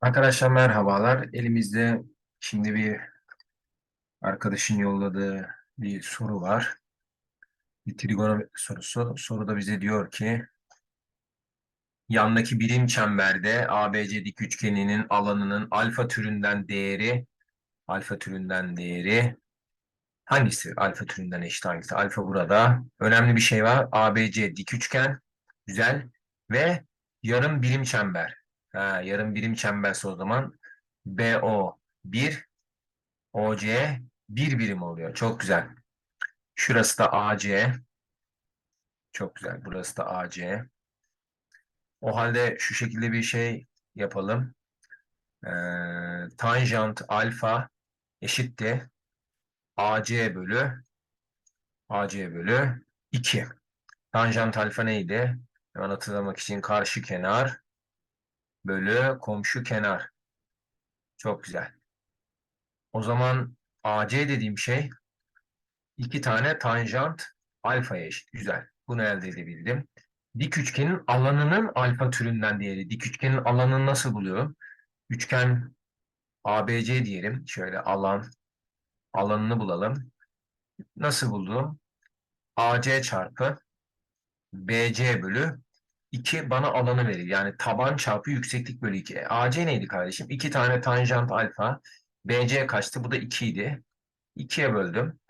Arkadaşlar merhabalar. Elimizde şimdi bir arkadaşın yolladığı bir soru var. Bir trigonometri sorusu. Soruda bize diyor ki yandaki birim çemberde ABC dik üçgeninin alanının alfa türünden değeri alfa türünden değeri hangisi? Alfa türünden eşit hangisi? Alfa burada. Önemli bir şey var. ABC dik üçgen. Güzel. Ve yarım birim çember. Ha, yarım birim çemberse o zaman BO 1 OC bir birim oluyor. Çok güzel. Şurası da AC. Çok güzel. Burası da AC. O halde şu şekilde bir şey yapalım. Ee, tanjant alfa eşittir AC bölü AC bölü 2. Tanjant alfa neydi? Hemen hatırlamak için karşı kenar bölü komşu kenar. Çok güzel. O zaman AC dediğim şey iki tane tanjant alfaya eşit. Güzel. Bunu elde edebildim. Dik üçgenin alanının alfa türünden değeri. Dik üçgenin alanını nasıl buluyorum? Üçgen ABC diyelim. Şöyle alan alanını bulalım. Nasıl buldum? AC çarpı BC bölü 2 bana alanı verir. Yani taban çarpı yükseklik bölü 2. E, AC neydi kardeşim? 2 tane tanjant alfa. BC kaçtı? Bu da 2 idi. 2'ye böldüm.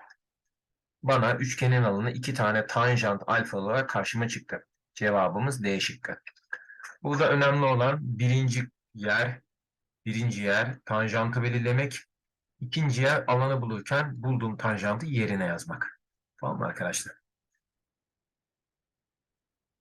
Bana üçgenin alanı 2 tane tanjant alfa olarak karşıma çıktı. Cevabımız D şıkkı. Burada önemli olan birinci yer, birinci yer tanjantı belirlemek. İkinci yer alanı bulurken bulduğum tanjantı yerine yazmak. Tamam mı arkadaşlar?